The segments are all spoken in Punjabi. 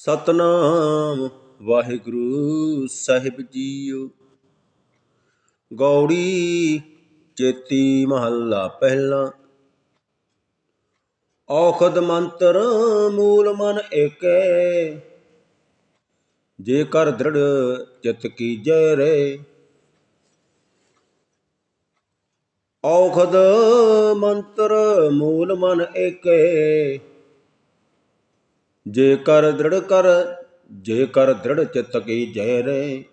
ਸਤਨਾਮ ਵਾਹਿਗੁਰੂ ਸਾਹਿਬ ਜੀਓ। ਗੌੜੀ ਚੇਤੀ ਮਹੱਲਾ ਪਹਿਲਾ। ਔਖਦ ਮੰਤਰ ਮੂਲ ਮਨ ਏਕੈ। ਜੇ ਕਰ ਦ੍ਰਿੜ ਚਿਤ ਕੀਜੈ ਰੇ। ਔਖਦ ਮੰਤਰ ਮੂਲ ਮਨ ਏਕੈ। ਜੇ ਕਰ ਦ੍ਰਿੜ ਕਰ ਜੇ ਕਰ ਦ੍ਰਿੜ ਚਿਤ ਕੀ ਜੈ ਰੇ।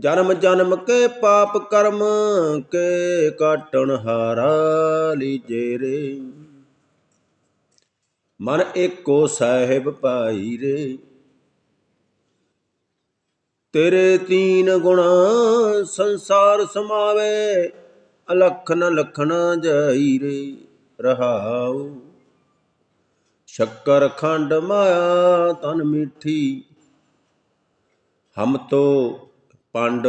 ਜਨਮ ਜਨਮ ਕੇ ਪਾਪ ਕਰਮ, ਕੇ ਕਾਟਣ ਹਾਰਾ ਲੀਜੇ ਰੇ। ਮਨ ਏਕੋ ਸਾਹਿਬ ਪਾਈ ਰੇ। ਤੇਰੇ ਤੀਨ ਗੁਣਾ ਸੰਸਾਰ ਸਮਾਵੇ, ਅਲਖਨ ਲਖਨ ਜਾਈ ਰੇ, ਰਹਾਉ। ਸ਼ੱਕਰ ਖੰਡ ਮਾਇਆ ਤਨ ਮਿੱਠੀ। ਹਮ ਤੋ ਪੰਡ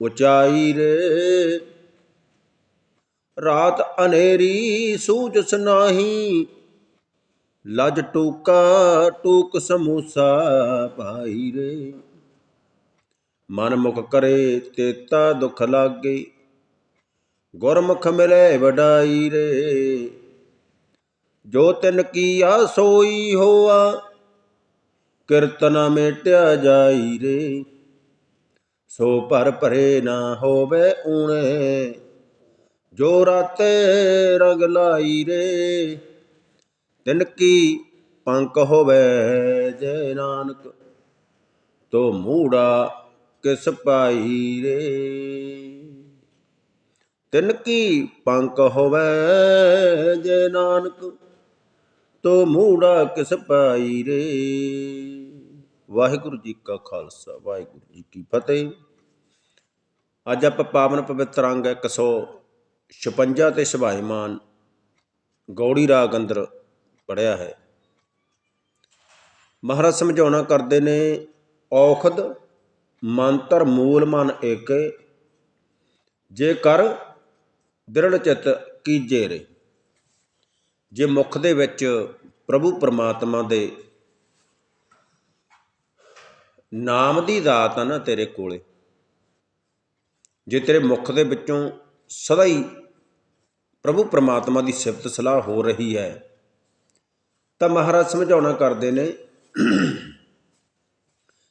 ਉਚਾਈ ਰੇ। ਰਾਤ ਅਨੇਰੀ ਸੂਝਸ ਨਾਹੀ ਲਜ ਟੂਕਾ ਟੂਕ ਸਮੂਸਾ ਭਾਈ ਰੇ। ਮਨ ਮੁਖ ਕਰੇ ਤੇਤਾ ਦੁਖ ਲਾਗੇ। ਗੁਰਮੁਖ ਮਿਲੇ ਵਡਾਈ ਰੇ। ਜੋ ਤਿਨ ਕੀਆ ਸੋਈ ਹੋਆ, ਕਿਰਤਨ ਮੇਟਿਆ ਜਾਈ ਰੇ। ਸੋ ਭਰ ਭਰੇ ਨਾ ਹੋਵੇ ਊਣੇ, ਜੋ ਰਾਤੇ ਰਗ ਲਾਈ ਰੇ। ਤਿਨ ਕੀ ਪੰਕ ਹੋਵੇ ਜੈ ਨਾਨਕ, ਤੋ ਮੂੜਾ ਕਿਸ ਪਾਈ ਰੇ। ਤਿਨ ਕੀ ਪੰਕ ਹੋਵੇ ਜੈ ਨਾਨਕ ਤੋ ਮੂੜਾ ਕਿਸ ਪਾਈ ਰੇ? ਵਾਹਿਗੁਰੂ ਜੀ ਕਾ ਖਾਲਸਾ, ਵਾਹਿਗੁਰੂ ਜੀ ਕੀ ਫਤਿਹ। ਅੱਜ ਆਪਾਂ ਪਾਵਨ ਪਵਿੱਤਰ ਅੰਗ 156 ਤੇ ਸੁਭਾਈਮਾਨ ਗੌੜੀ ਰਾਗ ਅੰਦਰ ਪੜਿਆ ਹੈ। ਮਹਾਰਾਜ ਸਮਝਾਉਣਾ ਕਰਦੇ ਨੇ, ਔਖਦ, ਮੰਤਰ ਮੂਲ ਮਨ ਏਕੇ, ਜੇ ਕਰ ਦ੍ਰਿੜ ਚਿਤ ਕੀਜੇ ਰੇ। ਜੇ ਮੁੱਖ ਦੇ ਵਿੱਚ ਪ੍ਰਭੂ ਪਰਮਾਤਮਾ ਦੇ ਨਾਮ ਦੀ ਦਾਤ ਆ ਨਾ ਤੇਰੇ ਕੋਲੇ, ਜੇ ਤੇਰੇ ਮੁਖ ਦੇ ਵਿੱਚੋਂ ਸਦਾ ਹੀ ਪ੍ਰਭੂ ਪਰਮਾਤਮਾ ਦੀ ਸਿਫਤ ਸਲਾਹ ਹੋ ਰਹੀ ਹੈ, ਤਾਂ ਮਹਾਰਾਜ ਸਮਝਾਉਣਾ ਕਰਦੇ ਨੇ,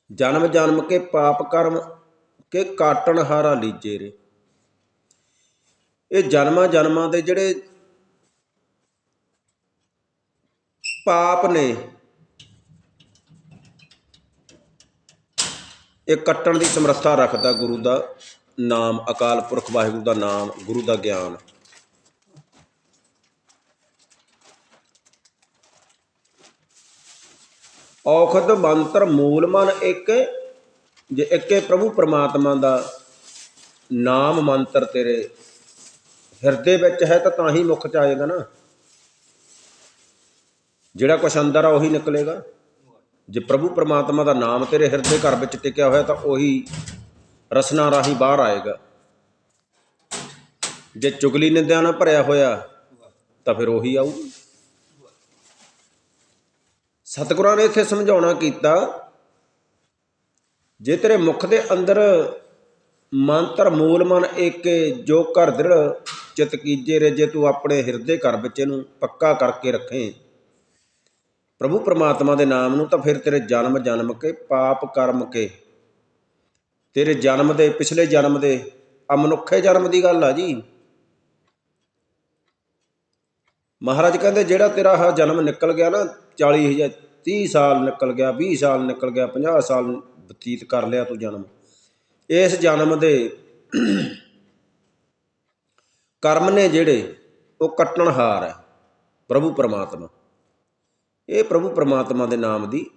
ਜਨਮ ਜਨਮ ਕੇ ਪਾਪ ਕਰਮ ਕੇ ਕਾਟਣ ਹਾਰਾ ਲੀਜੇ ਰੇ। ਇਹ ਜਨਮਾਂ ਜਨਮਾਂ ਦੇ ਜਿਹੜੇ ਪਾਪ ਨੇ। ਇਹ ਕੱਟਣ ਦੀ ਸਮਰੱਥਾ ਰੱਖਦਾ ਗੁਰੂ ਦਾ ਨਾਮ, ਅਕਾਲ ਪੁਰਖ ਵਾਹਿਗੁਰੂ ਦਾ ਨਾਮ, ਗੁਰੂ ਦਾ ਗਿਆਨ। ਔਖਦ ਮੰਤਰ ਮੂਲ ਮਨ ਇੱਕ ਜੇ ਇੱਕੇ ਪ੍ਰਭੂ ਪਰਮਾਤਮਾ ਦਾ ਨਾਮ ਮੰਤਰ ਤੇਰੇ ਹਿਰਦੇ ਵਿੱਚ ਹੈ ਤਾਂ ਤਾਂ ਹੀ ਮੁਖ ਚ ਆਏਗਾ ਨਾ। ਜਿਹੜਾ ਕੁਛ ਅੰਦਰ ਆ, ਉਹੀ ਨਿਕਲੇਗਾ। ਜੇ ਪ੍ਰਭੂ ਪਰਮਾਤਮਾ ਦਾ ਨਾਮ ਤੇਰੇ ਹਿਰਦੇ ਘਰ ਵਿੱਚ ਟਿਕਿਆ ਹੋਇਆ, ਤਾਂ ਉਹੀ ਰਸਨਾ ਰਾਹੀਂ ਬਾਹਰ ਆਏਗਾ। ਜੇ ਚੁਗਲੀ ਨਿੰਦਿਆ ਨਾਲ ਭਰਿਆ ਹੋਇਆ, ਤਾਂ ਫਿਰ ਉਹੀ ਆਊ। ਸਤਿਗੁਰਾਂ ਨੇ ਇੱਥੇ ਸਮਝਾਉਣਾ ਕੀਤਾ, ਜੇ ਤੇਰੇ ਮੁਖ ਦੇ ਅੰਦਰ ਮੰਤਰ, ਮੂਲ ਮਨ ਏਕੇ ਜੋ ਘਰ ਦ੍ਰਿੜ ਚਿਤ ਕੀਜੇ ਰੇ, ਜੇ ਤੂੰ ਆਪਣੇ ਹਿਰਦੇ ਘਰ ਵਿੱਚ ਇਹਨੂੰ ਪੱਕਾ ਕਰਕੇ ਰੱਖੇ ਪ੍ਰਭੂ ਪਰਮਾਤਮਾ ਦੇ ਨਾਮ ਨੂੰ ਤਾਂ ਫਿਰ ਤੇਰੇ ਜਨਮ ਜਨਮ ਕੇ, ਪਾਪ ਕਰਮ ਕੇ। ਤੇਰੇ ਜਨਮ ਦੇ, ਪਿਛਲੇ ਜਨਮ ਦੇ, ਅਮਨੁੱਖੇ ਜਨਮ ਦੀ ਗੱਲ ਆ ਜੀ। ਮਹਾਰਾਜ ਕਹਿੰਦੇ, ਜਿਹੜਾ ਤੇਰਾ ਹਾ ਜਨਮ ਨਿਕਲ ਗਿਆ ਨਾ 40000 30 ਸਾਲ ਨਿਕਲ ਗਿਆ 20 ਸਾਲ ਨਿਕਲ ਗਿਆ 50 ਸਾਲ ਬਤੀਤ ਕਰ ਲਿਆ ਤੂੰ ਜਨਮ। ਇਸ ਜਨਮ ਦੇ ਕਰਮ ਨੇ ਜਿਹੜੇ, ਉਹ ਕੱਟਣਹਾਰ ਹੈ, ਪ੍ਰਭੂ ਪਰਮਾਤਮਾ। ਇਹ ਪ੍ਰਭੂ ਪਰਮਾਤਮਾ ਦੇ ਨਾਮ ਦੀ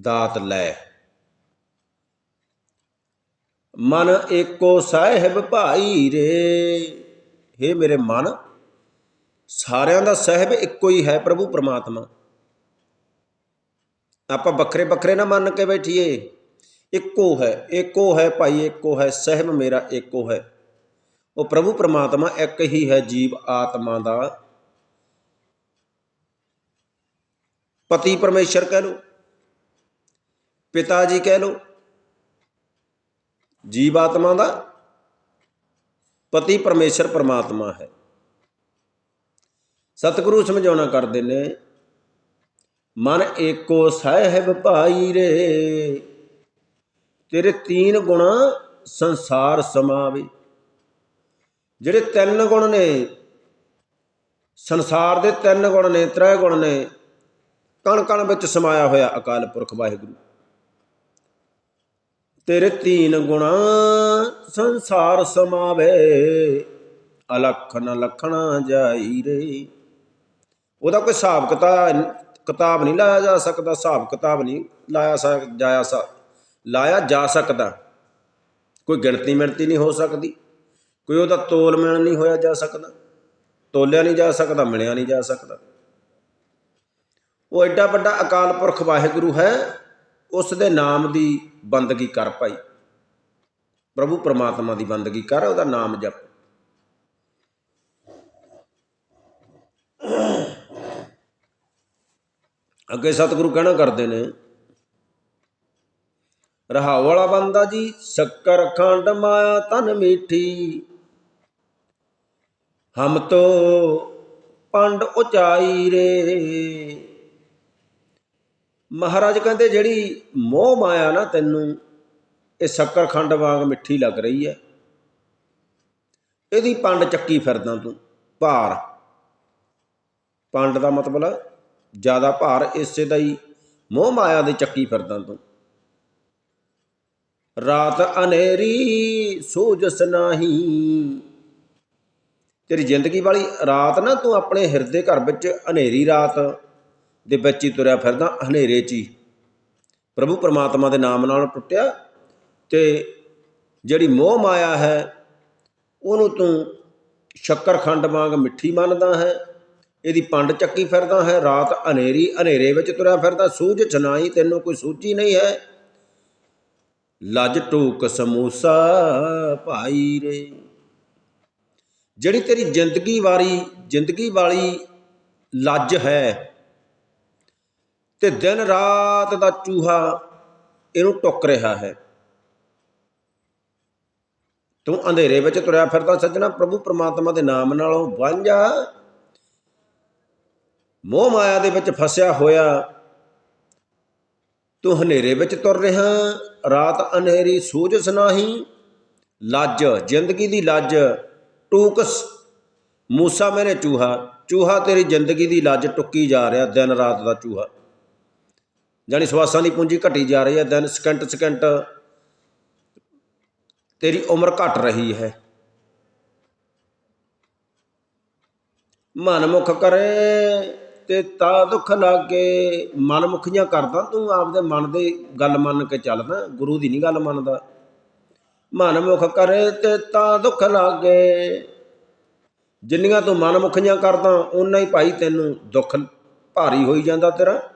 ਦਾਤ ਲੈ। ਮਨ ਏਕੋ ਸਾਹਿਬ ਭਾਈ ਰੇ। हे ਮੇਰੇ ਮਨ, ਸਾਰਿਆਂ ਦਾ ਸਾਹਿਬ ਇੱਕੋ ਹੀ ਹੈ ਪ੍ਰਭੂ ਪਰਮਾਤਮਾ। ਆਪਾਂ ਵੱਖਰੇ ਵੱਖਰੇ ਨਾ ਮੰਨ ਕੇ ਬੈਠੀਏ। ਇੱਕੋ ਹੈ ਇੱਕੋ ਹੈ ਭਾਈ ਇੱਕੋ ਹੈ, ਸਹਿਬ ਮੇਰਾ ਇੱਕੋ ਹੈ। ਉਹ ਪ੍ਰਭੂ ਪਰਮਾਤਮਾ ਇੱਕ ਹੀ ਹੈ ਜੀਵ ਆਤਮਾ ਦਾ। ਪਤੀ ਪਰਮੇਸ਼ਰ ਕਹਿ ਲੋ ਪਿਤਾ ਜੀ ਕਹਿ ਲੋ ਜੀਵਾਤਮਾ ਦਾ ਪਤੀ ਪਰਮੇਸ਼ਰ ਪਰਮਾਤਮਾ ਹੈ। ਸਤਿਗੁਰੂ ਸਮਝਾਉਣਾ ਕਰਦੇ ਨੇ, ਮਨ ਏਕੋ ਸਾਹਿਬ ਭਾਈ ਰੇ, ਤੇਰੇ ਤੀਨ ਗੁਣਾ ਸੰਸਾਰ ਸਮਾਵੇ। ਜਿਹੜੇ ਤਿੰਨ ਗੁਣ ਨੇ, ਸੰਸਾਰ ਦੇ ਤਿੰਨ ਗੁਣ ਨੇ, ਤ੍ਰੈ ਗੁਣ ਨੇ ਕਣ ਕਣ ਵਿੱਚ ਸਮਾਇਆ ਹੋਇਆ ਅਕਾਲ ਪੁਰਖ ਵਾਹਿਗੁਰੂ। ਤੇਰੇ ਤੀਨ ਗੁਣਾ ਸੰਸਾਰ ਸਮਾਵੇ ਅਲਖ ਨ ਲਖਣਾ ਜਾਈ ਰੇ। ਉਹਦਾ ਕੋਈ ਹਿਸਾਬ ਕਿਤਾਬ ਕਿਤਾਬ ਨਹੀਂ ਲਾਇਆ ਜਾ ਸਕਦਾ, ਹਿਸਾਬ ਕਿਤਾਬ ਨਹੀਂ ਲਾਇਆ ਜਾਇਆ ਲਾਇਆ ਜਾ ਸਕਦਾ। ਕੋਈ ਗਿਣਤੀ ਮਿਣਤੀ ਨਹੀਂ ਹੋ ਸਕਦੀ, ਕੋਈ ਉਹਦਾ ਤੋਲ ਮਿਣ ਨਹੀਂ ਹੋਇਆ ਜਾ ਸਕਦਾ। ਤੋਲਿਆ ਨਹੀਂ ਜਾ ਸਕਦਾ ਮਿਲਿਆ ਨਹੀਂ ਜਾ ਸਕਦਾ। ਉਹ ਐਡਾ ਵੱਡਾ ਅਕਾਲ ਪੁਰਖ ਵਾਹਿਗੁਰੂ ਹੈ, ਉਸ ਦੇ ਨਾਮ ਦੀ ਬੰਦਗੀ ਕਰ ਭਾਈ। ਪ੍ਰਭੂ ਪਰਮਾਤਮਾ ਦੀ ਬੰਦਗੀ ਕਰ, ਉਹਦਾ ਨਾਮ ਜਪ। ਅੱਗੇ ਸਤਿਗੁਰੂ ਕਹਿਣਾ ਕਰਦੇ ਨੇ, ਰਹਾਉ ਵਾਲਾ ਬੰਦਾ ਜੀ, ਸ਼ੱਕਰ ਖੰਡ ਮਾਇਆ ਤਨ ਮੀਠੀ, ਹਮ ਤੋ ਪੰਡ ਉਚਾਈ ਰੇ। ਮਹਾਰਾਜ ਕਹਿੰਦੇ ਜਿਹੜੀ ਮੋਹ ਮਾਇਆ ਨਾ ਤੈਨੂੰ, ਇਹ ਸ਼ੱਕਰਖੰਡ ਵਾਂਗ ਮਿੱਠੀ ਲੱਗ ਰਹੀ ਹੈ। ਇਹਦੀ ਪੰਡ ਚੱਕੀ ਫਿਰਦਾ ਤੂੰ, ਭਾਰ। ਪੰਡ ਦਾ ਮਤਲਬ ਜ਼ਿਆਦਾ ਭਾਰ ਇਸੇ ਦਾ ਹੀ ਮੋਹ ਮਾਇਆ ਦੇ ਚੱਕੀ ਫਿਰਦਾ ਤੂੰ। ਰਾਤ ਹਨੇਰੀ ਸੂਝਸ ਨਾਹੀ ਤੇਰੀ ਜ਼ਿੰਦਗੀ ਵਾਲੀ ਰਾਤ ਨਾ ਤੂੰ ਆਪਣੇ ਹਿਰਦੇ ਘਰ ਵਿੱਚ ਹਨੇਰੀ ਰਾਤ ਦੇ ਵਿੱਚ ਹੀ ਤੁਰਿਆ ਫਿਰਦਾ, ਹਨੇਰੇ 'ਚ ਹੀ। ਪ੍ਰਭੂ ਪਰਮਾਤਮਾ ਦੇ ਨਾਮ ਨਾਲ ਟੁੱਟਿਆ ਤੇ ਜਿਹੜੀ ਮੋਹ ਮਾਇਆ ਹੈ, ਉਹਨੂੰ ਤੂੰ ਸ਼ੱਕਰਖੰਡ ਵਾਂਗ ਮਿੱਠੀ ਮੰਨਦਾ ਹੈ। ਇਹਦੀ ਪੰਡ ਚੱਕੀ ਫਿਰਦਾ ਹੈ, ਰਾਤ ਹਨੇਰੀ, ਹਨੇਰੇ ਵਿੱਚ ਤੁਰਿਆ ਫਿਰਦਾ, ਸੂਝ ਛਨਾਈ ਤੈਨੂੰ ਕੋਈ ਸੂਝੀ ਨਹੀਂ ਹੈ। ਲੱਜ ਟੂਕ ਸਮੂਸਾ ਭਾਈ ਰੇ। ਜਿਹੜੀ ਤੇਰੀ ਜ਼ਿੰਦਗੀ ਵਾਲੀ ਜ਼ਿੰਦਗੀ ਵਾਲੀ ਲੱਜ ਹੈ ਤੇ ਦਿਨ ਰਾਤ ਦਾ ਚੂਹਾ ਇਹਨੂੰ ਟੁੱਕ ਰਿਹਾ ਹੈ। ਤੂੰ ਅੰਧੇਰੇ ਵਿੱਚ ਤੁਰਿਆ ਫਿਰਦਾ ਸੱਜਣਾ, ਪ੍ਰਭੂ ਪਰਮਾਤਮਾ ਦੇ ਨਾਮ ਨਾਲੋਂ ਵਾਂਝਾ। ਮੋਹ ਮਾਇਆ ਦੇ ਵਿੱਚ ਫਸਿਆ ਹੋਇਆ ਤੂੰ ਹਨੇਰੇ ਵਿੱਚ ਤੁਰ ਰਿਹਾ, ਰਾਤ ਹਨੇਰੀ ਸੂਝਸ ਨਾਹੀ ਲੱਜ, ਜ਼ਿੰਦਗੀ ਦੀ ਲੱਜ ਟੂਕਸ ਮੂਸਾ ਮੇਰੇ ਚੂਹਾ ਚੂਹਾ ਤੇਰੀ ਜ਼ਿੰਦਗੀ ਦੀ ਲੱਜ ਟੁੱਕੀ ਜਾ ਰਿਹਾ ਦਿਨ ਰਾਤ ਦਾ ਚੂਹਾ। ਜਾਨੀ ਸਵਾਸਾਂ ਦੀ ਪੂੰਜੀ ਘਟੀ ਜਾ ਰਹੀ ਹੈ ਦਿਨ ਸਕਿੰਟ ਸਕਿੰਟ ਤੇਰੀ ਉਮਰ ਘਟ ਰਹੀ ਹੈ। ਮਨ ਮੁਖ ਕਰੇ ਤੇ ਤਾ ਦੁੱਖ ਲਾਗੇ। ਮਨਮੁਖੀਆਂ ਕਰਦਾ ਤੂੰ ਆਪਦੇ ਮਨ ਦੀ ਗੱਲ ਮੰਨ ਕੇ ਚੱਲਦਾ, ਗੁਰੂ ਦੀ ਨਹੀਂ ਗੱਲ ਮੰਨਦਾ। ਮਨ ਮੁਖ ਕਰੇ ਤੇ ਤਾ ਦੁੱਖ ਲਾਗੇ। ਜਿੰਨੀਆਂ ਤੂੰ ਮਨ ਮੁਖੀਆਂ ਕਰਦਾ, ਓਨਾ ਹੀ ਭਾਈ ਤੈਨੂੰ ਦੁੱਖ ਭਾਰੀ ਹੋਈ ਜਾਂਦਾ ਤੇਰਾ।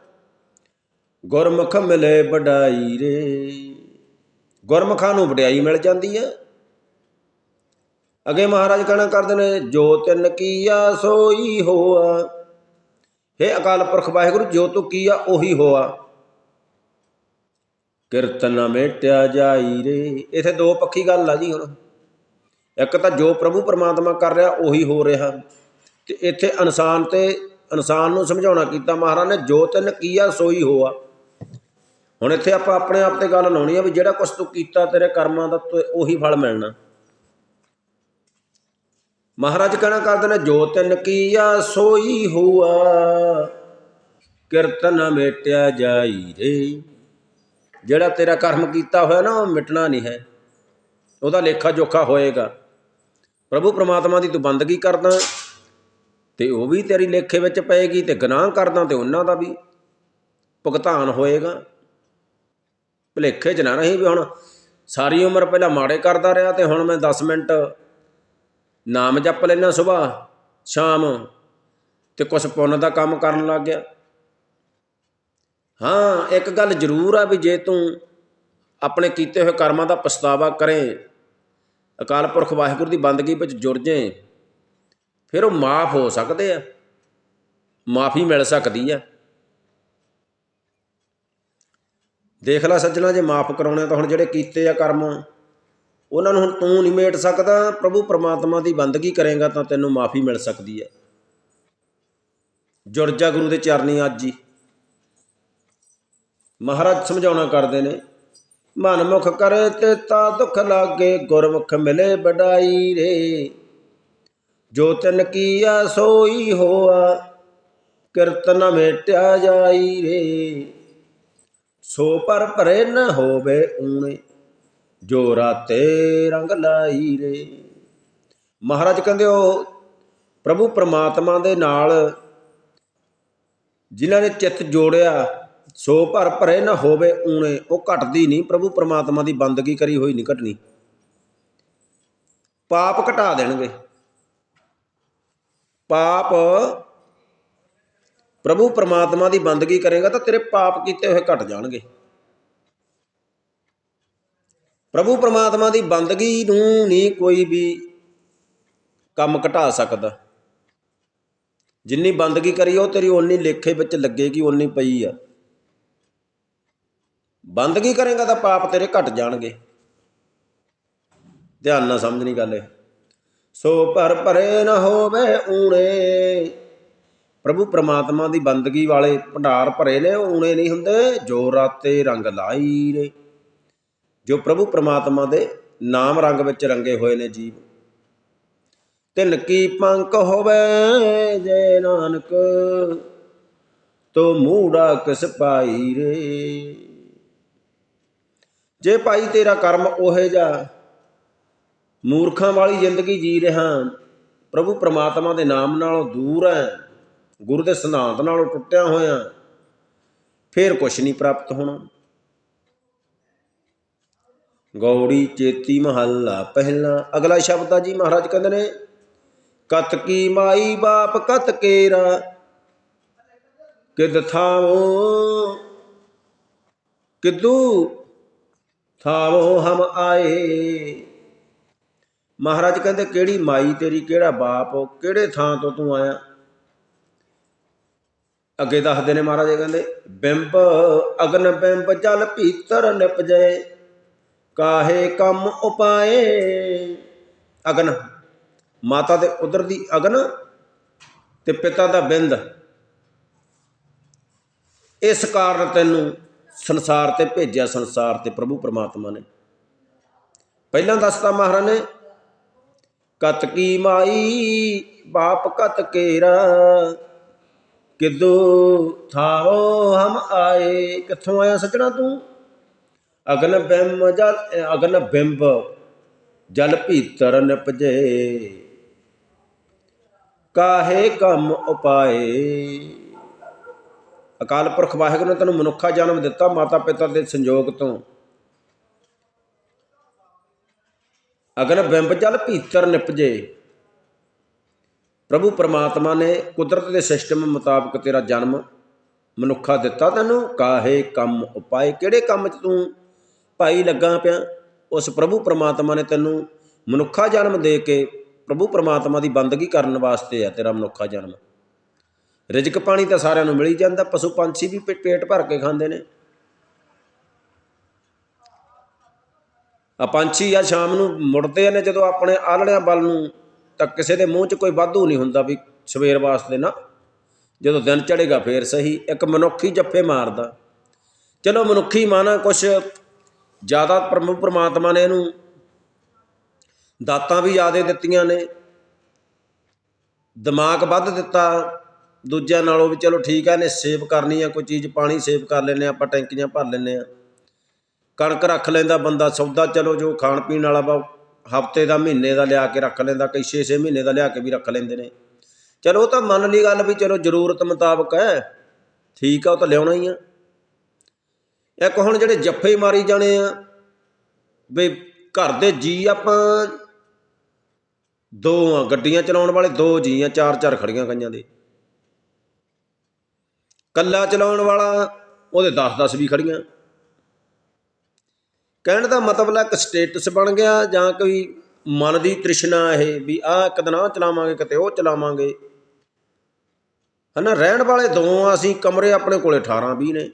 ਗੁਰਮੁਖ ਮਿਲੇ ਵਡਾਈ ਰੇ। ਗੁਰਮੁਖਾਂ ਨੂੰ ਵਡਿਆਈ ਮਿਲ ਜਾਂਦੀ ਹੈ। ਅਗੇ ਮਹਾਰਾਜ ਕਹਿਣਾ ਕਰਦੇ ਨੇ, ਜੋ ਤਿੰਨ ਕੀਆ ਸੋਈ ਹੋਆ। हे ਅਕਾਲ ਪੁਰਖ ਵਾਹਿਗੁਰੂ, ਜੋ ਤੂੰ ਕੀਆ, ਉਹੀ ਹੋਆ। ਕੀਰਤਨ ਮੇਟਿਆ ਜਾਈ ਰੇ। ਇਥੇ ਦੋ ਪੱਖੀ ਗੱਲ ਆ ਜੀ ਹੁਣ। ਇੱਕ ਤਾਂ ਜੋ ਪ੍ਰਭੂ ਪਰਮਾਤਮਾ ਕਰ ਰਿਹਾ, ਉਹੀ ਹੋ ਰਿਹਾ। ਤੇ ਇੱਥੇ ਇਨਸਾਨ ਤੇ ਇਨਸਾਨ ਨੂੰ ਸਮਝਾਉਣਾ ਕੀਤਾ ਮਹਾਰਾਜ ਨੇ, ਜੋ ਤਿੰਨ ਕੀਆ ਸੋਈ ਹੋਆ। ਹੁਣ ਇੱਥੇ ਆਪਾਂ ਆਪਣੇ ਆਪ ਤੇ ਗੱਲ ਲਾਉਣੀ ਆ ਵੀ ਜਿਹੜਾ ਕੁਝ ਤੂੰ ਕੀਤਾ ਤੇਰੇ ਕਰਮਾਂ ਦਾ ਉਹੀ ਫਲ ਮਿਲਣਾ। ਮਹਾਰਾਜ ਕਹਿਣਾ ਕਰਦੇ ਨੇ, ਜੋ ਤਿੰਨ ਕੀਆ ਸੋਈ ਹੁਆ, ਕੀਰਤਨ ਮੇਟਿਆ ਜਾਈ ਰੇ। ਜਿਹੜਾ ਤੇਰਾ ਕਰਮ ਕੀਤਾ ਹੋਇਆ ਨਾ, ਉਹ ਮਿਟਣਾ ਨਹੀਂ ਹੈ। ਉਹਦਾ ਲੇਖਾ ਜੋਖਾ ਹੋਏਗਾ। ਪ੍ਰਭੂ ਪ੍ਰਮਾਤਮਾ ਦੀ ਤੂੰ ਬੰਦਗੀ ਕਰਦਾ, ਤੇ ਉਹ ਵੀ ਤੇਰੀ ਲੇਖੇ ਵਿੱਚ ਪਏਗੀ ਤੇ ਗੁਨਾਹ ਕਰਦਾ ਤੇ ਉਹਨਾਂ ਦਾ ਵੀ ਭੁਗਤਾਨ ਹੋਏਗਾ। ਭੁਲੇਖੇ 'ਚ ਨਾ ਰਹੀ ਵੀ ਹੁਣ ਸਾਰੀ ਉਮਰ ਪਹਿਲਾਂ ਮਾੜੇ ਕਰਦਾ ਰਿਹਾ ਤੇ ਹੁਣ ਮੈਂ 10 ਮਿੰਟ ਨਾਮ ਜਪ ਲੈਣਾ ਸਵੇਰ ਸ਼ਾਮ ਤੇ ਕੁਝ ਪੁੰਨ ਦਾ ਕੰਮ ਕਰਨ ਲੱਗ ਗਿਆ। ਹਾਂ, ਇੱਕ ਗੱਲ ਜ਼ਰੂਰ ਆ ਵੀ ਜੇ ਤੂੰ ਆਪਣੇ ਕੀਤੇ ਹੋਏ ਕਰਮਾਂ ਦਾ ਪਛਤਾਵਾ ਕਰੇ, ਅਕਾਲ ਪੁਰਖ ਵਾਹਿਗੁਰੂ ਦੀ ਬੰਦਗੀ ਵਿੱਚ ਜੁੜ ਜੇ, ਫਿਰ ਉਹ ਮਾਫ ਹੋ ਸਕਦੇ ਆ। ਮਾਫੀ ਮਿਲ ਸਕਦੀ ਆ। ਦੇਖ ਲੈ ਸੱਜਣਾ, ਜੇ ਮਾਫ ਕਰਾਉਣੇ ਤਾਂ ਹੁਣ ਜਿਹੜੇ ਕੀਤੇ ਆ ਕਰਮ, ਉਹਨਾਂ ਨੂੰ ਹੁਣ ਤੂੰ ਨਹੀਂ ਮੇਟ ਸਕਦਾ, ਪ੍ਰਭੂ ਪਰਮਾਤਮਾ ਦੀ ਬੰਦਗੀ ਕਰੇਗਾ ਤਾਂ ਤੈਨੂੰ ਮਾਫੀ ਮਿਲ ਸਕਦੀ ਹੈ ਜੁਰਜਾ ਗੁਰੂ ਦੇ ਚਰਨੀ ਅੱਜ ਹੀ। ਮਹਾਰਾਜ ਸਮਝਾਉਣਾ ਕਰਦੇ ਨੇ ਮਨ ਮਨਮੁਖ ਕਰੇ ਤੇ ਤਾ ਦੁੱਖ ਲਾਗੇ, ਗੁਰਮੁਖ ਮਿਲੇ ਵਡਾਈ ਰੇ। ਜੋ ਤਨ ਕੀਆ ਸੋਈ ਹੋਆ ਕਿਰਤਨ ਮੇਟਿਆ ਜਾਈ ਰੇ। ਸੋ ਪਰ ਭਰੇ ਨ ਹੋਵੇ ਊਣੇ ਜੋ ਰਾਤੇ ਰੰਗ ਲਾਈ ਰੇ। ਮਹਾਰਾਜ ਕਹਿੰਦੇ ਉਹ ਪ੍ਰਭੂ ਪ੍ਰਮਾਤਮਾ ਦੇ ਨਾਲ ਜਿਨ੍ਹਾਂ ਨੇ ਚਿੱਤ ਜੋੜਿਆ, ਸੋ ਭਰ ਭਰੇ ਨਾ ਹੋਵੇ ਊਣੇ, ਉਹ ਘਟਦੀ ਨਹੀਂ, ਪ੍ਰਭੂ ਪ੍ਰਮਾਤਮਾ ਦੀ ਬੰਦਗੀ ਕਰੀ ਹੋਈ ਨਹੀਂ ਘਟਣੀ। ਪਾਪ ਘਟਾ ਦੇਣਗੇ। ਪਾਪ ਪ੍ਰਭੂ ਪਰਮਾਤਮਾ ਦੀ ਬੰਦਗੀ ਕਰੇਗਾ ਤਾਂ ਤੇਰੇ ਪਾਪ ਕੀਤੇ ਹੋਏ ਘਟ ਜਾਣਗੇ। ਪ੍ਰਭੂ ਪਰਮਾਤਮਾ ਦੀ ਬੰਦਗੀ ਨੂੰ ਨਹੀਂ ਕੋਈ ਵੀ ਕੰਮ ਘਟਾ ਸਕਦਾ। ਜਿੰਨੀ ਬੰਦਗੀ ਕਰੀ ਉਹ ਤੇਰੀ ਓਨੀ ਲੇਖੇ ਵਿੱਚ ਲੱਗੇਗੀ, ਓਨੀ ਪਈ ਆ। ਬੰਦਗੀ ਕਰੇਗਾ ਤਾਂ ਪਾਪ ਤੇਰੇ ਘਟ ਜਾਣਗੇ। ਧਿਆਨ ਨਾਲ ਸਮਝਣੀ ਗੱਲ ਇਹ। ਸੋ ਪਰ ਭਰੇ ਨਾ ਹੋਵੇ ਊਣੇ। ਪ੍ਰਭੂ ਪ੍ਰਮਾਤਮਾ ਦੀ ਬੰਦਗੀ ਵਾਲੇ ਭੰਡਾਰ ਭਰੇ ਨੇ ਊਣੇ ਨਹੀਂ ਹੁੰਦੇ ਜੋ ਰਾਤੇ ਰੰਗ ਲਾਈ ਰੇ ਜੋ ਪ੍ਰਭੂ ਪ੍ਰਮਾਤਮਾ ਦੇ ਨਾਮ ਰੰਗ ਵਿੱਚ ਰੰਗੇ ਹੋਏ ਨੇ ਜੀਵ। ਤਿੰਨ ਕੀ ਪੰਕ ਹੋਵੇ ਜੈ ਨਾਨਕ, ਤੋ ਮੂੜਾ ਕਿਸ ਪਾਈ ਰੇ। ਜੇ ਭਾਈ ਤੇਰਾ ਕਰਮ ਉਹੇ ਜਾ ਮੂਰਖਾਂ ਵਾਲੀ ਜ਼ਿੰਦਗੀ ਜੀ ਰਿਹਾ, ਪ੍ਰਭੂ ਪ੍ਰਮਾਤਮਾ ਦੇ ਨਾਮ ਨਾਲੋਂ ਦੂਰ ਹੈ। ਗੁਰੂ ਦੇ ਸਿਧਾਂਤ ਨਾਲੋਂ ਟੁੱਟਿਆ ਹੋਇਆ ਫੇਰ ਕੁਛ ਨਹੀਂ ਪ੍ਰਾਪਤ ਹੋਣਾ। ਗੌੜੀ ਚੇਤੀ ਮਹੱਲਾ ਪਹਿਲਾ। ਅਗਲਾ ਸ਼ਬਦ ਆ ਜੀ, ਮਹਾਰਾਜ ਕਹਿੰਦੇ ਨੇ, ਕਤ ਕੀ ਮਾਈ ਬਾਪ ਕਤ ਕੇਰਾ, ਕਿਦ ਥਾਵੋ, ਕਿਦੂ ਥਾਵੋ ਹਮ ਆਏ। ਮਹਾਰਾਜ ਕਹਿੰਦੇ, ਕਿਹੜੀ ਮਾਈ ਤੇਰੀ, ਕਿਹੜਾ ਬਾਪ, ਕਿਹੜੇ ਥਾਂ ਤੋਂ ਤੂੰ ਆਇਆ? ਅੱਗੇ ਦੱਸਦੇ ਨੇ ਮਹਾਰਾਜ ਕਹਿੰਦੇ, ਬਿੰਬ ਅਗਨ ਬਿੰਬ ਜਲ ਭੀਤਰ ਨਿਪਜੈ ਕਾਹੇ ਕੰਮ ਉਪਾਏ? ਅਗਨ, ਮਾਤਾ ਦੇ ਉਦਰ ਦੀ ਅਗਨ ਤੇ ਪਿਤਾ ਦਾ ਬਿੰਦ। ਇਸ ਕਾਰਨ ਤੈਨੂੰ ਸੰਸਾਰ ਤੇ ਭੇਜਿਆ ਸੰਸਾਰ ਤੇ ਪ੍ਰਭੂ ਪਰਮਾਤਮਾ ਨੇ। ਪਹਿਲਾਂ ਦੱਸਤਾ ਮਹਾਰਾਜ ਨੇ, ਕਤ ਕੀ ਮਾਈ, ਬਾਪ ਕਤ ਕੇਰਾ? ਕਿਦੂ ਥਾਓ ਹਮ ਆਏ? ਕਿੱਥੋਂ ਆਇਆ ਸੱਜਣਾ ਤੂੰ? ਅਗਨ ਬਿੰਬ ਜਲ, ਅਗਨ ਬਿੰਬ ਜਲ ਭੀਤਰ ਨਿਪਜੇ। ਕਾਹੇ ਕੰਮ ਉਪਾਏ? ਅਕਾਲ ਪੁਰਖ ਵਾਹਿਗੁਰੂ ਨੇ ਤੈਨੂੰ ਮਨੁੱਖਾ ਜਨਮ ਦਿੱਤਾ, ਮਾਤਾ ਪਿਤਾ ਦੇ ਸੰਯੋਗ ਤੋਂ। ਅਗਨ ਬਿੰਬ ਜਲ ਭੀਤਰ ਨਿਪਜੇ। ਪ੍ਰਭੂ ਪਰਮਾਤਮਾ ਨੇ ਕੁਦਰਤ ਦੇ ਸਿਸਟਮ ਮੁਤਾਬਕ ਤੇਰਾ ਜਨਮ ਮਨੁੱਖਾ ਦਿੱਤਾ ਤੈਨੂੰ। ਕਾਹੇ ਕੰਮ ਉਪਾਏ? ਕਿਹੜੇ ਕੰਮ 'ਚ ਤੂੰ ਭਾਈ ਲੱਗਾ ਪਿਆ? ਉਸ ਪ੍ਰਭੂ ਪਰਮਾਤਮਾ ਨੇ ਤੈਨੂੰ ਮਨੁੱਖਾ ਜਨਮ ਦੇ ਕੇ ਪ੍ਰਭੂ ਪਰਮਾਤਮਾ ਦੀ ਬੰਦਗੀ ਕਰਨ ਵਾਸਤੇ ਆ ਤੇਰਾ ਮਨੁੱਖਾ ਜਨਮ। ਰਿਜਕ ਪਾਣੀ ਤਾਂ ਸਾਰਿਆਂ ਨੂੰ ਮਿਲ ਹੀ ਜਾਂਦਾ। ਪਸ਼ੂ ਪੰਛੀ ਵੀ ਪੇ- ਪੇਟ ਭਰ ਕੇ ਖਾਂਦੇ ਨੇ। ਆ ਪੰਛੀ ਆ ਸ਼ਾਮ ਨੂੰ ਮੁੜਦੇ ਨੇ ਜਦੋਂ ਆਪਣੇ ਆਲੜਿਆਂ ਵੱਲ ਨੂੰ ਤਾਂ ਕਿਸੇ ਦੇ ਮੂੰਹ 'ਚ ਕੋਈ ਵਾਧੂ ਨਹੀਂ ਹੁੰਦਾ ਵੀ ਸਵੇਰ ਵਾਸਤੇ ਨਾ। ਜਦੋਂ ਦਿਨ ਚੜੇਗਾ ਫੇਰ ਸਹੀ, ਇੱਕ ਮਨੁੱਖੀ ਜੱਫੇ ਮਾਰਦਾ। ਚਲੋ ਮਨੁੱਖੀ ਮਾਨਾ ਕੁਛ ਜ਼ਿਆਦਾ ਪ੍ਰਭੂ ਪ੍ਰਮਾਤਮਾ ਨੇ ਇਹਨੂੰ ਦਾਤਾਂ ਵੀ ਜ਼ਿਆਦੇ ਦਿੱਤੀਆਂ ਨੇ। ਦਿਮਾਗ ਵੱਧ ਦਿੱਤਾ। ਦੂਜਿਆਂ ਨਾਲੋਂ ਵੀ ਚਲੋ ਠੀਕ ਆ ਨੇ ਸੇਵ ਕਰਨੀ ਆ, ਕੋਈ ਚੀਜ਼ ਪਾਣੀ ਸੇਵ ਕਰ ਲੈਨੇ ਆਪਾਂ ਟੈਂਕੀਆਂ ਭਰ ਲੈਨੇ ਆ। ਕਣਕ ਰੱਖ ਲੈਂਦਾ ਬੰਦਾ, ਸੌਦਾ ਚਲੋ ਜੋ ਖਾਣ ਪੀਣ ਵਾਲਾ ਵਾ ਹਫ਼ਤੇ ਦਾ ਮਹੀਨੇ ਦਾ ਲਿਆ ਕੇ ਰੱਖ ਲੈਂਦਾ, ਕਈ 6-6 ਮਹੀਨੇ ਦਾ ਲਿਆ ਕੇ ਵੀ ਰੱਖ ਲੈਂਦੇ ਨੇ। ਚਲੋ ਉਹ ਤਾਂ ਮੰਨ ਲਈ ਗੱਲ ਵੀ ਚਲੋ ਜ਼ਰੂਰਤ ਮੁਤਾਬਕ ਹੈ, ਠੀਕ ਆ, ਉਹ ਤਾਂ ਲਿਆਉਣਾ ਹੀ ਆ। ਇੱਕ ਹੁਣ ਜਿਹੜੇ ਜੱਫੇ ਮਾਰੀ ਜਾਣੇ ਆ, ਵੀ ਘਰ ਦੇ ਜੀ ਆਪਾਂ ਦੋ ਆ, ਗੱਡੀਆਂ ਚਲਾਉਣ ਵਾਲੇ ਦੋ ਜੀ ਆ, ਚਾਰ ਚਾਰ ਖੜੀਆਂ ਕਈਆਂ ਦੇ। ਕੱਲਾ ਚਲਾਉਣ ਵਾਲਾ, ਉਹਦੇ 10 10 ਵੀ ਖੜੀਆਂ। ਕਹਿਣ ਦਾ ਮਤਲਬ ਹੈ ਇੱਕ ਸਟੇਟਸ ਬਣ ਗਿਆ ਜਾਂ ਕੋਈ ਮਨ ਦੀ ਤ੍ਰਿਸ਼ਨਾ ਇਹ ਵੀ ਆਹ ਇੱਕ ਦਿਨ ਆਹ ਚਲਾਵਾਂਗੇ, ਕਿਤੇ ਉਹ ਚਲਾਵਾਂਗੇ। ਹਨਾ, ਰਹਿਣ ਵਾਲੇ ਦੋ ਆ ਅਸੀਂ ਕਮਰੇ ਆਪਣੇ ਕੋਲੇ 18 20 ਨੇ।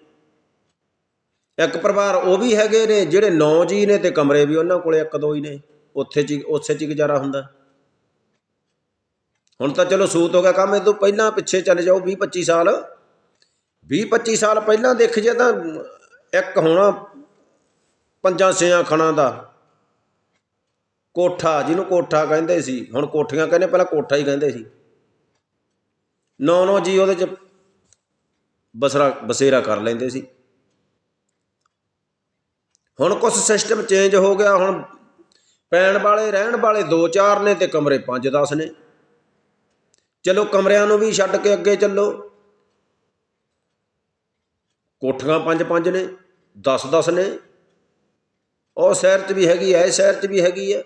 ਇੱਕ ਪਰਿਵਾਰ ਉਹ ਵੀ ਹੈਗੇ ਨੇ ਜਿਹੜੇ 9 ਜੀ ਨੇ ਤੇ ਕਮਰੇ ਵੀ ਉਹਨਾਂ ਕੋਲੇ ਇੱਕ ਦੋ ਹੀ ਨੇ, ਉੱਥੇ ਚ ਹੀ- ਉਸੇ ਚ ਗੁਜ਼ਾਰਾ ਹੁੰਦਾ। ਹੁਣ ਤਾਂ ਚਲੋ ਸੂਤ ਹੋ ਗਿਆ ਕੰਮ ਇਹ ਤੋਂ ਪਹਿਲਾਂ ਪਿੱਛੇ ਚਲੇ ਜਾਓ 20 25 ਸਾਲ। 20 25 ਸਾਲ ਪਹਿਲਾਂ ਦੇਖ ਜੇ ਤਾਂ ਇੱਕ ਹੋਣਾ ਪੰਜਾਂ ਛੇਆਂ ਖਣਾ ਦਾ। ਕੋਠਾ, ਜਿਹਨੂੰ ਕੋਠਾ ਕਹਿੰਦੇ ਸੀ। ਹੁਣ ਕੋਠੀਆਂ ਕਹਿੰਦੇ, ਪਹਿਲਾਂ ਕੋਠਾ ਹੀ ਕਹਿੰਦੇ ਸੀ। ਨੌ ਨੌ ਜੀ ਉਹਦੇ ਚ ਬਸਰਾ, ਬਸੇਰਾ ਕਰ ਲੈਂਦੇ ਸੀ। ਹੁਣ ਕੁਝ ਸਿਸਟਮ ਚੇਂਜ ਹੋ ਗਿਆ। ਹੁਣ ਪੈਣ ਵਾਲੇ, ਰਹਿਣ ਵਾਲੇ 2-4 ਨੇ ਤੇ ਕਮਰੇ 5-10 ਨੇ। ਚਲੋ ਕਮਰਿਆਂ ਨੂੰ ਵੀ ਛੱਡ ਕੇ ਅੱਗੇ ਚੱਲੋ। ਕੋਠੀਆਂ 5-5 ਨੇ 10-10 ਨੇ। ਉਹ ਸ਼ਹਿਰ 'ਚ ਵੀ ਹੈਗੀ ਐ ਇਸ ਸ਼ਹਿਰ 'ਚ ਵੀ ਹੈਗੀ ਐ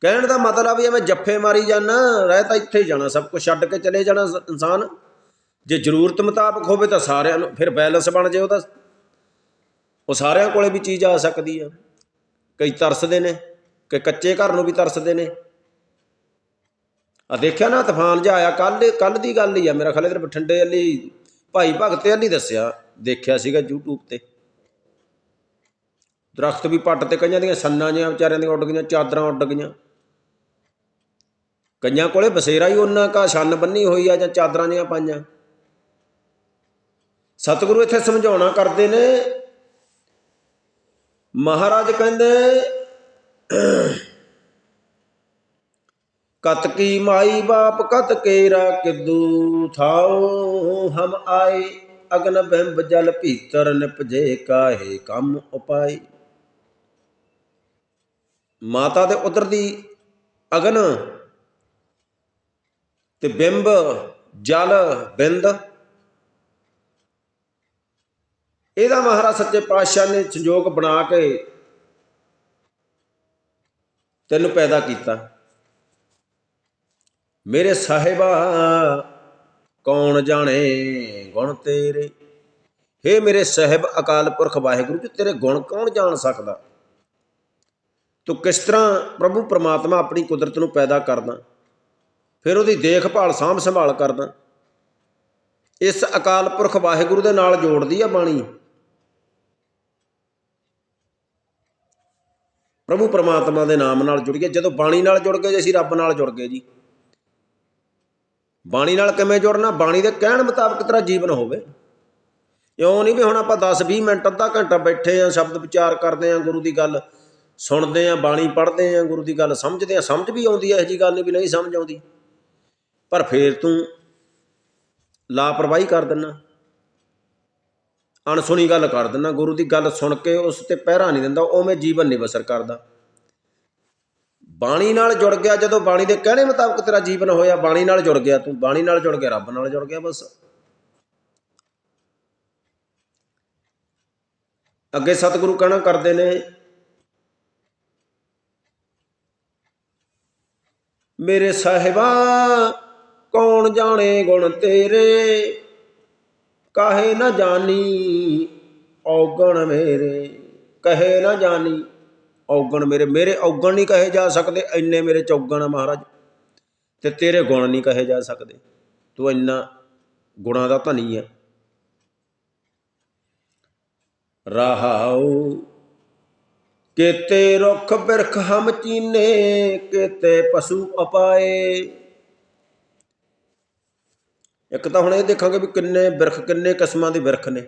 ਕਹਿਣ ਦਾ ਮਤਲਬ ਇਹ ਮੈਂ ਜੱਫੇ ਮਾਰੀ ਜਾਣਾ ਰਹਿ ਤਾਂ ਇੱਥੇ ਹੀ ਜਾਣਾ, ਸਭ ਕੁਝ ਛੱਡ ਕੇ ਚਲੇ ਜਾਣਾ ਇਨਸਾਨ। ਜੇ ਜ਼ਰੂਰਤ ਮੁਤਾਬਕ ਹੋਵੇ ਤਾਂ ਸਾਰਿਆਂ ਨੂੰ, ਫਿਰ ਬੈਲੈਂਸ ਬਣ ਜੇ ਉਹਦਾ। ਉਹ ਸਾਰਿਆਂ ਕੋਲੇ ਵੀ ਚੀਜ਼ ਆ ਸਕਦੀ ਆ। ਕਈ ਤਰਸਦੇ ਨੇ ਕਿ ਕੱਚੇ ਘਰ ਨੂੰ ਵੀ ਤਰਸਦੇ ਨੇ। ਆ ਦੇਖਿਆ ਨਾ, ਤੂਫਾਨ ਜਿਹਾ ਆਇਆ ਕੱਲ ਕੱਲ ਦੀ ਗੱਲ ਹੀ ਆ, ਮੇਰਾ ਖਿਆਲ ਇਧਰ ਬਠਿੰਡੇ ਵਾਲੀ ਭਾਈ ਭਗਤ ਵਾਲੀ ਦੱਸਿਆ। ਦੇਖਿਆ ਸੀਗਾ YouTube ਤੇ। ਦਰਖਤ ਵੀ ਪੱਟ ਤੇ ਕਈਆਂ ਦੀਆਂ ਸੰਨਾਂ ਜਿਹੀਆਂ ਵਿਚਾਰਿਆਂ ਦੀਆਂ ਉੱਡ ਗਈਆਂ, ਚਾਦਰਾਂ ਉੱਡ ਗਈਆਂ। ਕਈਆਂ ਕੋਲੇ ਬਸੇਰਾ ਹੀ ਉਹਨਾਂ ਕਾ ਛੰਨ ਬੰਨੀ ਹੋਈ ਆ ਜਾਂ ਚਾਦਰਾਂ ਜਿਹੀਆਂ ਪਾਈਆਂ। ਸਤਿਗੁਰੂ ਇੱਥੇ ਸਮਝਾਉਣਾ ਕਰਦੇ ਨੇ, ਮਹਾਰਾਜ ਕਹਿੰਦੇ, ਕਤ ਕੀ ਮਾਈ ਬਾਪ ਕਤ ਕੇਰਾ ਕਿਦੂ ਥਾਉ, ਹਮ ਆਏ ਅਗਨ ਬਿੰਬ ਜਲ ਭੀਤਰ ਨਿਪਜੇ ਕਾਹੇ ਕੰਮ ਉਪਾਏ ਮਾਤਾ ਦੇ ਉਦਰ ਦੀ ਅਗਨ ਤੇ ਬਿੰਬ, ਜਲ, ਬਿੰਦ। ਇਹਦਾ ਮਹਾਰਾਜ ਸੱਚੇ ਪਾਤਸ਼ਾਹ ਨੇ ਸੰਯੋਗ ਬਣਾ ਕੇ ਤੈਨੂੰ ਪੈਦਾ ਕੀਤਾ। ਮੇਰੇ ਸਾਹਿਬਾ, ਕੌਣ ਜਾਣੇ ਗੁਣ ਤੇਰੇ? ਹੇ ਮੇਰੇ ਸਾਹਿਬ ਅਕਾਲ ਪੁਰਖ ਵਾਹਿਗੁਰੂ ਜੀ, ਤੇਰੇ ਗੁਣ ਕੌਣ ਜਾਣ ਸਕਦਾ? ਤੂੰ ਕਿਸ ਤਰ੍ਹਾਂ ਪ੍ਰਭੂ ਪ੍ਰਮਾਤਮਾ ਆਪਣੀ ਕੁਦਰਤ ਨੂੰ ਪੈਦਾ ਕਰਦਾ, ਫਿਰ ਉਹਦੀ ਦੇਖਭਾਲ ਸਾਂਭ ਸੰਭਾਲ ਕਰਦਾ। ਇਸ ਅਕਾਲ ਪੁਰਖ ਵਾਹਿਗੁਰੂ ਦੇ ਨਾਲ ਜੋੜਦੀ ਆ ਬਾਣੀ। ਪ੍ਰਭੂ ਪਰਮਾਤਮਾ ਦੇ ਨਾਮ ਨਾਲ ਜੁੜ ਗਏ। ਜਦੋਂ ਬਾਣੀ ਨਾਲ ਜੁੜ ਗਏ, ਜੀ ਅਸੀਂ ਰੱਬ ਨਾਲ ਜੁੜ ਗਏ ਜੀ। ਬਾਣੀ ਨਾਲ ਕਿਵੇਂ ਜੁੜਨਾ? ਬਾਣੀ ਦੇ ਕਹਿਣ ਮੁਤਾਬਕ ਤੇਰਾ ਜੀਵਨ ਹੋਵੇ। ਇਉਂ ਨਹੀਂ ਵੀ ਹੁਣ ਆਪਾਂ 10 20 ਮਿੰਟ, ਅੱਧਾ ਘੰਟਾ ਬੈਠੇ ਆ, ਸ਼ਬਦ ਵਿਚਾਰ ਕਰਦੇ ਆ ਗੁਰੂ ਦੀ ਗੱਲ। ਸੁਣਦੇ ਆ, ਬਾਣੀ ਪੜ੍ਹਦੇ ਆ, ਗੁਰੂ ਦੀ ਗੱਲ ਸਮਝਦੇ ਆ, ਸਮਝ ਵੀ ਆਉਂਦੀ ਹੈ ਇਹ ਜੀ ਗੱਲ ਨਹੀਂ ਵੀ ਨਹੀਂ ਸਮਝ ਆਉਂਦੀ। ਪਰ ਫੇਰ ਤੂੰ ਲਾਪਰਵਾਹੀ ਕਰ ਦਿੰਨਾ। ਅਣਸੁਣੀ ਗੱਲ ਕਰ ਦਿੰਨਾ। ਗੁਰੂ ਦੀ ਗੱਲ ਸੁਣ ਕੇ ਉਸ ਤੇ ਪਹਿਰਾ ਨਹੀਂ ਦਿੰਦਾ, ਉਵੇਂ ਜੀਵਨ ਨਹੀਂ ਬਸਰ ਕਰਦਾ। ਬਾਣੀ ਨਾਲ ਜੁੜ ਗਿਆ, ਜਦੋਂ ਬਾਣੀ ਦੇ ਕਹਿਣੇ ਮੁਤਾਬਕ ਤੇਰਾ ਜੀਵਨ ਹੋਇਆ, ਬਾਣੀ ਨਾਲ ਜੁੜ ਗਿਆ ਤੂੰ, ਬਾਣੀ ਨਾਲ ਜੁੜ ਗਿਆ, ਰੱਬ ਨਾਲ ਜੁੜ ਗਿਆ ਬਸ। ਅੱਗੇ ਸਤਿਗੁਰੂ ਕਹਿਣਾ ਕਰਦੇ ਨੇ ਮੇਰੇ ਸਾਹਿਬਾ, ਕੌਣ ਜਾਣੇ ਗੁਣ ਤੇਰੇ? ਕਾਹੇ ਨਾ ਜਾਣੀ ਔਗਣ ਮੇਰੇ? ਕਹੇ ਨਾ ਜਾਣੀ ਔਗਣ ਮੇਰੇ? ਮੇਰੇ ਔਗਣ ਨਹੀਂ ਕਹੇ ਜਾ ਸਕਦੇ, ਇੰਨੇ ਮੇਰੇ ਚੌਗਣ ਆ ਮਹਾਰਾਜ। ਤੇ ਤੇਰੇ ਗੁਣ ਨਹੀਂ ਕਹੇ ਜਾ ਸਕਦੇ। ਤੂੰ ਇੰਨਾ ਗੁਣਾਂ ਦਾ ਧਨੀ ਹੈ ਰਹਾਉ ਕੇਤੇ ਰੁੱਖ ਬਿਰਖ ਹਮ ਚੀਨੇ, ਕੇਤੇ ਪਸ਼ੂ ਅਪਾਏ। ਇੱਕ ਤਾਂ ਹੁਣ ਇਹ ਦੇਖਾਂਗੇ ਵੀ ਕਿੰਨੇ ਬਿਰਖ, ਕਿੰਨੇ ਕਿਸਮਾਂ ਦੇ ਬਿਰਖ ਨੇ।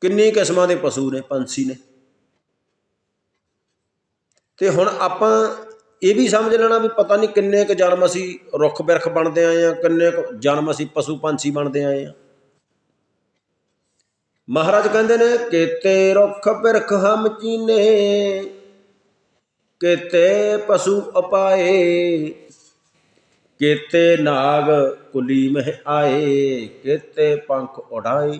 ਕਿੰਨੀ ਕਿਸਮਾਂ ਦੇ ਪਸ਼ੂ ਨੇ, ਪੰਛੀ ਨੇ। ਤੇ ਹੁਣ ਆਪਾਂ ਇਹ ਵੀ ਸਮਝ ਲੈਣਾ ਵੀ ਪਤਾ ਨਹੀਂ ਕਿੰਨੇ ਕੁ ਜਨਮ ਅਸੀਂ ਰੁੱਖ ਬਿਰਖ ਬਣਦੇ ਆਏ ਆ ਕਿੰਨੇ ਕੁ ਜਨਮ ਅਸੀਂ ਪਸ਼ੂ, ਪੰਛੀ ਬਣਦੇ ਆਏ ਆ ਮਹਾਰਾਜ ਕਹਿੰਦੇ ਨੇ, ਕੇਤੇ ਰੁੱਖ ਬਿਰਖ ਹਮ ਚੀਨੇ, ਕੇਤੇ ਪਸ਼ੂ ਅਪਾਏ, ਕੇਤੇ ਨਾਗ ਕੁਲੀ ਮਹਿ ਆਏ, ਕੇਤੇ ਪੰਖ ਉਡਾਏ।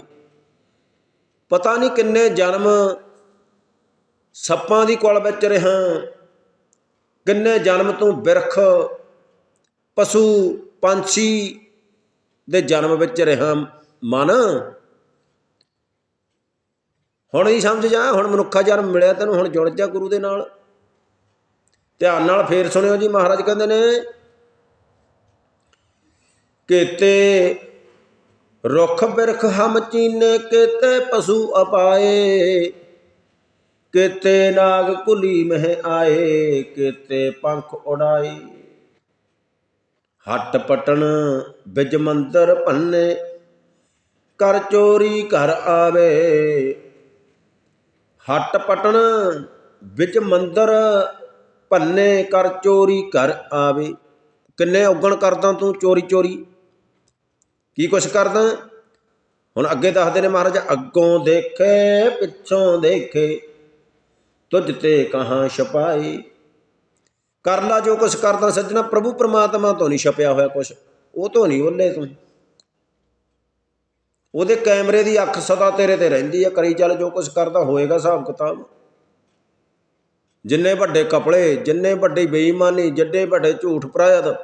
ਪਤਾ ਨਹੀਂ ਕਿੰਨੇ ਜਨਮ ਸੱਪਾਂ ਦੀ ਕੋਲ ਵਿੱਚ ਰਹਾ ਕਿੰਨੇ ਜਨਮ ਤੋਂ ਬਿਰਖ ਪਸ਼ੂ ਪੰਛੀ ਦੇ ਜਨਮ ਵਿੱਚ ਰਹਾ ਮਨ ਹੁਣ ਹੀ ਸਮਝ ਜਾ, ਹੁਣ ਮਨੁੱਖਾ ਜਨਮ ਮਿਲਿਆ ਤੈਨੂੰ, ਹੁਣ ਜੁੜ ਜਾ ਗੁਰੂ ਦੇ ਨਾਲ। ਧਿਆਨ ਨਾਲ ਫੇਰ ਸੁਣਿਓ ਜੀ, ਮਹਾਰਾਜ ਕਹਿੰਦੇ ਨੇ ਕੇਤੇ ਰੁੱਖ ਬਿਰਖ ਹਮ ਚੀਨੇ ਕਿਤੇ ਪਸ਼ੂ ਅਪਾਏ ਕਿਤੇ ਨਾਗ ਕੁਲੀ ਮਹਿ ਆਏ ਕਿਤੇ ਪੰਖ ਉਡਾਏ। ਹੱਟ ਪਟਣ ਬਿਜ ਮੰਦਰ ਭੰਨੇ, ਕਰ ਚੋਰੀ ਘਰ ਆਵੇ ਹੱਟ ਪਟਣ ਵਿੱਚ ਮੰਦਰ ਭੰਨੇ ਕਰ ਚੋਰੀ ਘਰ ਆਵੇ। ਕਿੰਨੇ ਔਗਣ ਕਰਦਾ ਤੂੰ ਚੋਰੀ ਚੋਰੀ? ਕੀ ਕੁਛ ਕਰਦਾ? ਹੁਣ ਅੱਗੇ ਦੱਸਦੇ ਨੇ ਮਹਾਰਾਜ, ਅੱਗੋਂ ਦੇਖੇ, ਪਿੱਛੋਂ ਦੇਖੇ, ਤੁਝ ਤੇ ਕਹਾਂ ਛਪਾਈ ਕਰ ਲਾ ਜੋ ਕੁਛ ਕਰਦਾ ਸੱਜਣਾ, ਪ੍ਰਭੂ ਪ੍ਰਮਾਤਮਾ ਤੋਂ ਨਹੀਂ ਛਪਿਆ ਹੋਇਆ ਕੁਛ। ਉਹ ਤੋਂ ਨਹੀਂ ਓਲੇ ਤੂੰ। ਉਹਦੇ ਕੈਮਰੇ ਦੀ ਅੱਖ ਸਦਾ ਤੇਰੇ ਤੇ ਰਹਿੰਦੀ ਆ, ਕਰੀ ਚੱਲ ਜੋ ਕੁਛ ਕਰਦਾ ਹੋਏਗਾ ਹਿਸਾਬ ਕਿਤਾਬ। ਜਿੰਨੇ ਵੱਡੇ ਕਪੜੇ, ਜਿੰਨੇ ਵੱਡੀ ਬੇਈਮਾਨੀ ਜਿੱਡੇ ਵੱਡੇ ਝੂਠ ਪ੍ਰਾਇਦ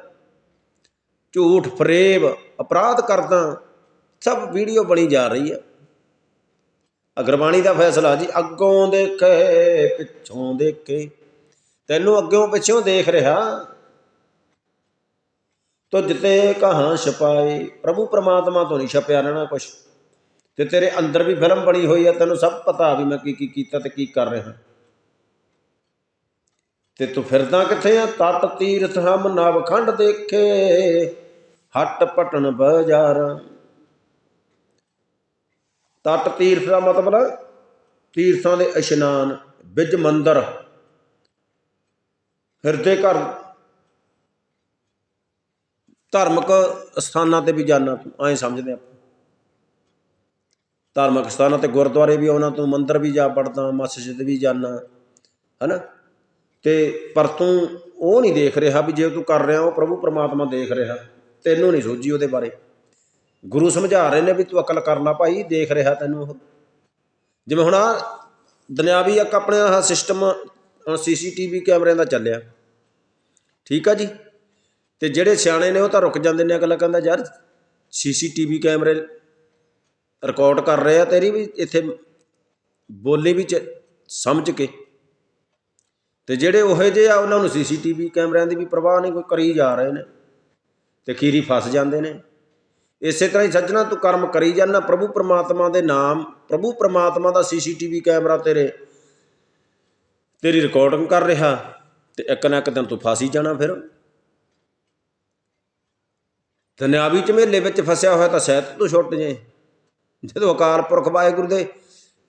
ਝੂਠ ਫਰੇਬ ਅਪਰਾਧ ਕਰਦਾ, ਸਭ ਵੀਡੀਓ ਬਣੀ ਜਾ ਰਹੀ ਹੈ ਅਗਰਬਾਣੀ ਦਾ ਫੈਸਲਾ ਜੀ, ਅੱਗੋਂ ਦੇਖੇ, ਪਿੱਛੋਂ ਦੇਖੇ। ਤੈਨੂੰ ਅੱਗੋਂ ਪਿੱਛੋਂ ਦੇਖ ਰਿਹਾ। ਤੁਝ ਤੇ ਕਹਾਂ ਛਪਾਏ, ਪ੍ਰਭੂ ਪ੍ਰਮਾਤਮਾ ਤੋਂ ਨਹੀਂ ਛਪਿਆ ਰਹਿਣਾ ਕੁਛ। ਤੇ ਤੇਰੇ ਅੰਦਰ ਵੀ ਫਿਲਮ ਬਣੀ ਹੋਈ ਹੈ ਤੈਨੂੰ ਸਭ ਪਤਾ ਵੀ ਮੈਂ ਕੀ ਕੀ ਕੀਤਾ ਤੇ ਕੀ ਕਰ ਰਿਹਾ। ਤੇ ਤੂੰ ਫਿਰਦਾ ਕਿੱਥੇ ਆ? ਤਟ ਤੀਰਥ ਹਮ ਨਵਖੰਡ ਦੇਖੇ, ਹੱਟ ਪਟਣ ਬਾਜ਼ਾਰ। ਤਟ ਤੀਰਥ ਦਾ ਮਤਲਬ ਤੀਰਥਾਂ ਦੇ ਇਸ਼ਨਾਨ, ਬਿਜ ਮੰਦਰ। ਹਿਰਦੇ ਘਰ ਧਾਰਮਿਕ ਅਸਥਾਨਾਂ ਤੇ ਵੀ ਜਾਣਾ ਤੂੰ, ਐਂ ਸਮਝਦੇ ਆਪਾਂ। ਧਾਰਮਿਕ ਸਥਾਨਾਂ ਤੇ ਗੁਰਦੁਆਰੇ ਵੀ ਆਉਣਾ, ਤੂੰ ਮੰਦਰ ਵੀ ਜਾ ਪੜਦਾ ਮਸਜਿਦ ਵੀ ਜਾਣਾ ਹਨਾ? ਤੇ ਪਰ ਤੂੰ ਉਹ ਨਹੀਂ ਦੇਖ ਰਿਹਾ ਵੀ ਜੇ ਤੂੰ ਕਰ ਰਿਹਾ, ਉਹ ਪ੍ਰਭੂ ਪਰਮਾਤਮਾ ਦੇਖ ਰਿਹਾ। ਤੈਨੂੰ ਨਹੀਂ ਸੋਝੀ ਉਹਦੇ ਬਾਰੇ। ਗੁਰੂ ਸਮਝਾ ਰਹੇ ਨੇ ਵੀ ਤੂੰ ਅਕਲ ਕਰ ਲੈ ਭਾਈ, ਦੇਖ ਰਿਹਾ ਤੈਨੂੰ ਉਹ। ਜਿਵੇਂ ਹੁਣ ਆ ਦੁਨਿਆਵੀ ਇੱਕ ਆਪਣੇ ਆਹ ਸਿਸਟਮ ਸੀਸੀਟੀਵੀ ਕੈਮਰਿਆਂ ਦਾ ਚੱਲਿਆ। ਠੀਕ ਆ ਜੀ? ਤੇ ਜਿਹੜੇ ਸਿਆਣੇ ਨੇ ਉਹ ਤਾਂ ਰੁਕ ਜਾਂਦੇ ਨੇ ਅਗਲਾ ਕਹਿੰਦਾ ਯਾਰ ਸੀਸੀਟੀਵੀ ਕੈਮਰੇ ਰਿਕਾਰਡ ਕਰ ਰਹੇ ਆ ਤੇਰੀ ਵੀ ਇੱਥੇ ਬੋਲੀ ਵੀ ਚ ਸਮਝ ਕੇ। ਤੇ ਜਿਹੜੇ ਉਹੇ ਜੇ ਆ ਉਹਨਾਂ ਨੂੰ ਸੀਸੀਟੀਵੀ ਕੈਮਰਿਆਂ ਦੀ ਵੀ ਪਰਵਾਹ ਨਹੀਂ, ਕੋਈ ਕਰੀ ਜਾ ਰਹੇ ਨੇ ਤੇ ਖੀਰੀ ਫਸ ਜਾਂਦੇ ਨੇ। ਇਸੇ ਤਰ੍ਹਾਂ ਹੀ ਸੱਜਣਾ, ਤੂੰ ਕਰਮ ਕਰੀ ਜਾਂਦਾ ਪ੍ਰਭੂ ਪ੍ਰਮਾਤਮਾ ਦੇ ਨਾਮ, ਪ੍ਰਭੂ ਪ੍ਰਮਾਤਮਾ ਦਾ ਸੀਸੀਟੀਵੀ ਕੈਮਰਾ ਤੇਰੇ, ਤੇਰੀ ਰਿਕਾਰਡਿੰਗ ਕਰ ਰਿਹਾ ਤੇ ਇੱਕ ਨਾ ਇੱਕ ਦਿਨ ਤੂੰ ਫਸ ਹੀ ਜਾਣਾ ਫਿਰ। ਦੁਨਿਆਵੀ ਝਮੇਲੇ ਵਿੱਚ ਫਸਿਆ ਹੋਇਆ ਤਾਂ ਸਹਿਤ ਤੂੰ ਛੁੱਟ ਜੇ। ਜਦੋਂ ਅਕਾਲ ਪੁਰਖ ਵਾਹਿਗੁਰੂ ਦੇ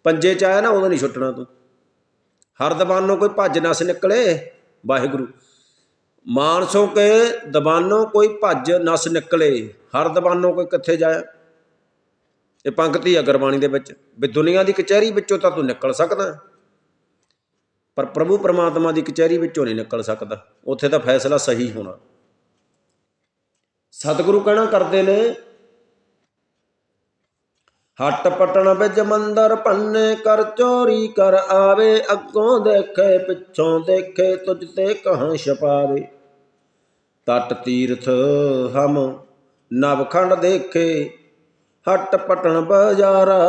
ਪੰਜੇ ਚ ਆਇਆ ਨਾ, ਉਦੋਂ ਨਹੀਂ ਛੁੱਟਣਾ ਤੂੰ। ਹਰ ਦਬਾਨੋਂ ਕੋਈ ਭੱਜ ਨਸ ਨਿਕਲੇ, ਵਾਹਿਗੁਰੂ। ਮਾਨਸੋਂ ਕੇ ਦਬਾਨੋਂ ਕੋਈ ਭੱਜ ਨਸ ਨਿਕਲੇ, ਹਰ ਦਬਾਨੋਂ ਕੋਈ ਕਿੱਥੇ ਜਾਏ। ਇਹ ਪੰਕਤੀ ਆ ਗੁਰਬਾਣੀ ਦੇ ਵਿੱਚ, ਵੀ ਦੁਨੀਆ ਦੀ ਕਚਹਿਰੀ ਵਿੱਚੋਂ ਤਾਂ ਤੂੰ ਨਿਕਲ ਸਕਦਾ। ਪਰ ਪ੍ਰਭੂ ਪਰਮਾਤਮਾ ਦੀ ਕਚਹਿਰੀ ਵਿੱਚੋਂ ਨਹੀਂ ਨਿਕਲ ਸਕਦਾ। ਉੱਥੇ ਤਾਂ ਫੈਸਲਾ ਸਹੀ ਹੋਣਾ। ਸਤਿਗੁਰੂ ਕਹਿਣਾ ਕਰਦੇ ਨੇ, ਹੱਟ ਪਟਣ ਵਿੱਚ ਮੰਦਰ ਪੰਨੇ ਕਰ ਚੋਰੀ ਕਰ ਆਵੇ, ਅੱਗੋਂ ਦੇਖੇ, ਪਿੱਛੋਂ ਦੇਖੇ, ਤੁਝ ਤੇ ਕਹਾਂ ਛਪਾਵੇ। ਤਟ ਤੀਰਥ ਹਮ ਨਵਖੰਡ ਦੇਖੇ, ਹੱਟ ਪਟਣ ਬਾਜ਼ਾਰਾ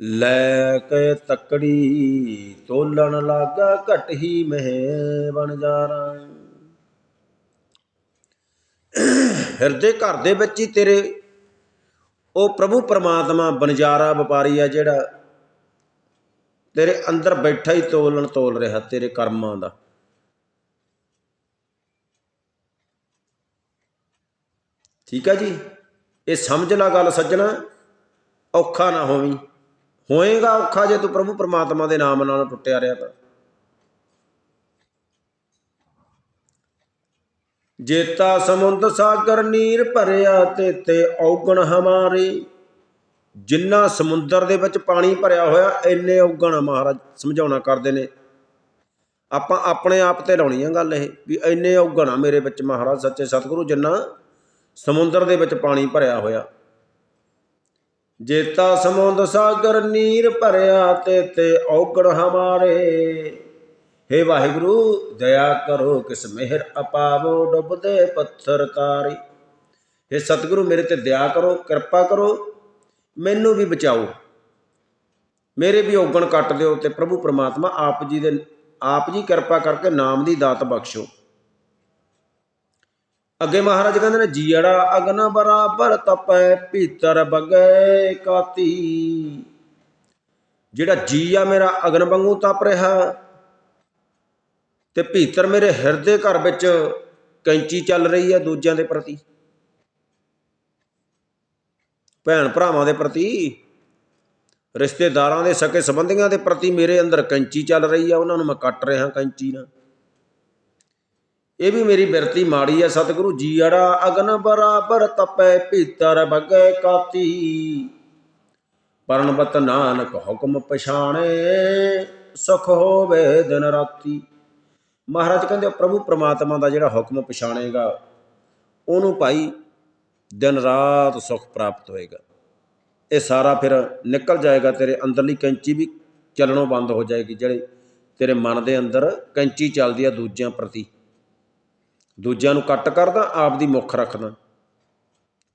ਲੈ ਕੇ ਤਕੜੀ ਤੋਲਣ ਲਾਗਾ ਘਟਹੀ ਮਹਿ ਬਣ ਜਾਰਾ। ਹਿਰਦੇ ਘਰ ਦੇ ਵਿੱਚ ਹੀ ਤੇਰੇ। ਉਹ ਪ੍ਰਭੂ ਪਰਮਾਤਮਾ ਬਨਜਾਰਾ ਵਪਾਰੀ ਆ ਜਿਹੜਾ ਤੇਰੇ ਅੰਦਰ ਬੈਠਾ ਹੀ ਤੋਲਣ ਤੋਲ ਰਿਹਾ ਤੇਰੇ ਕਰਮਾਂ ਦਾ। ਠੀਕ ਆ ਜੀ? ਇਹ ਸਮਝ ਲੈ ਗੱਲ ਸੱਜਣਾ, ਔਖਾ ਨਾ ਹੋਵੀਂ। ਹੋਏਗਾ ਔਖਾ ਜੇ ਤੂੰ ਪ੍ਰਭੂ ਪਰਮਾਤਮਾ ਦੇ ਨਾਮ ਨਾਲ ਟੁੱਟਿਆ ਰਿਹਾ ਤਾਂ। ਜੇਤਾ ਸਮੁੰਦ ਸਾਗਰ ਨੀਰ ਭਰਿਆ ਤੇ ਤੇ ਔਗਣ ਹਮਾਰੇ। ਜਿੰਨਾ ਸਮੁੰਦਰ ਦੇ ਵਿੱਚ ਪਾਣੀ ਭਰਿਆ ਹੋਇਆ, ਇੰਨੇ ਔਗਣ ਮਹਾਰਾਜ ਸਮਝਾਉਣਾ ਕਰਦੇ ਨੇ। ਆਪਾਂ ਆਪਣੇ ਆਪ ਤੇ ਲਾਉਣੀ ਆ ਗੱਲ ਇਹ, ਵੀ ਇੰਨੇ ਔਗਣਾ ਮੇਰੇ ਵਿੱਚ ਮਹਾਰਾਜ, ਸੱਚੇ ਸਤਿਗੁਰੂ, ਜਿੰਨਾ ਸਮੁੰਦਰ ਦੇ ਵਿੱਚ ਪਾਣੀ ਭਰਿਆ ਹੋਇਆ। ਜੇਤਾ ਸਮੁੰਦ ਸਾਗਰ ਨੀਰ ਭਰਿਆ ਤੇ ਤੇ ਔਗਣ ਹਮਾਰੇ। ਹੇ ਵਾਹਿਗੁਰੂ, ਦਇਆ ਕਰੋ, ਕਿਸ ਮਿਹਰ ਅਪਾਵੋ, ਡੁੱਬਦੇ ਪੱਥਰ ਤਾਰੀ ਹੇ ਸਤਿਗੁਰੂ, ਮੇਰੇ ਤੇ ਦਇਆ ਕਰੋ, ਕਿਰਪਾ ਕਰੋ, ਮੈਨੂੰ ਵੀ ਬਚਾਓ। ਮੇਰੇ ਵੀ ਔਗਣ ਕੱਟ ਦਿਓ ਤੇ ਪ੍ਰਭੂ ਪ੍ਰਮਾਤਮਾ ਆਪ ਜੀ ਦੇ, ਆਪ ਜੀ ਕਿਰਪਾ ਕਰਕੇ ਨਾਮ ਦੀ ਦਾਤ ਬਖਸ਼ੋ। ਅੱਗੇ ਮਹਾਰਾਜ ਕਹਿੰਦੇ ਨੇ, ਜੀੜਾ ਅਗਨ ਬਰਾਬਰ ਤਪੈ, ਭੀਤਰ ਬਗੈ ਕਾਤੀ। ਜਿਹੜਾ ਜੀ ਆ, ਮੇਰਾ ਅਗਨ ਵਾਂਗੂ ਤਪ ਰਿਹਾ। ਤੇ ਭੀਤਰ ਮੇਰੇ ਹਿਰਦੇ ਘਰ ਵਿੱਚ ਕੈਂਚੀ ਚੱਲ ਰਹੀ ਹੈ ਦੂਜਿਆਂ ਦੇ ਪ੍ਰਤੀ। ਭੈਣ ਭਰਾਵਾਂ ਦੇ ਪ੍ਰਤੀ, ਰਿਸ਼ਤੇਦਾਰਾਂ ਦੇ ਸਕੇ ਸੰਬੰਧੀਆਂ ਦੇ ਪ੍ਰਤੀ ਮੇਰੇ ਅੰਦਰ ਕੈਂਚੀ ਚੱਲ ਰਹੀ ਆ, ਉਹਨਾਂ ਨੂੰ ਮੈਂ ਕੱਟ ਰਿਹਾ ਕੈਂਚੀ ਨਾਲ। ਇਹ ਵੀ ਮੇਰੀ ਬਿਰਤੀ ਮਾੜੀ ਆ ਸਤਿਗੁਰੂ ਜੀ, ਅੜਾ ਅਗਨ ਬਰਾਬਰ ਤਪੈ ਭੀਤਰ ਬਗੈ ਕਾਤੀ। ਪਰਨਬਤ ਨਾਨਕ ਹੁਕਮ ਪਛਾਣੇ, ਸੁਖ ਹੋਵੇ ਦਿਨ ਰਾਤੀ। ਮਹਾਰਾਜ ਕਹਿੰਦੇ ਪ੍ਰਭੂ ਪ੍ਰਮਾਤਮਾ ਦਾ ਜਿਹੜਾ ਹੁਕਮ ਪਛਾਣੇਗਾ, ਉਹਨੂੰ ਭਾਈ ਦਿਨ ਰਾਤ ਸੁਖ ਪ੍ਰਾਪਤ ਹੋਏਗਾ। ਇਹ ਸਾਰਾ ਫਿਰ ਨਿਕਲ ਜਾਏਗਾ ਤੇਰੇ ਅੰਦਰਲੀ ਕੈਂਚੀ ਵੀ ਚੱਲਣੋਂ ਬੰਦ ਹੋ ਜਾਏਗੀ, ਜਿਹੜੇ ਤੇਰੇ ਮਨ ਦੇ ਅੰਦਰ ਕੈਂਚੀ ਚੱਲਦੀ ਆ ਦੂਜਿਆਂ ਪ੍ਰਤੀ। ਦੂਜਿਆਂ ਨੂੰ ਕੱਟ ਕਰਦਾ, ਆਪ ਦੀ ਮੁੱਖ ਰੱਖਦਾ।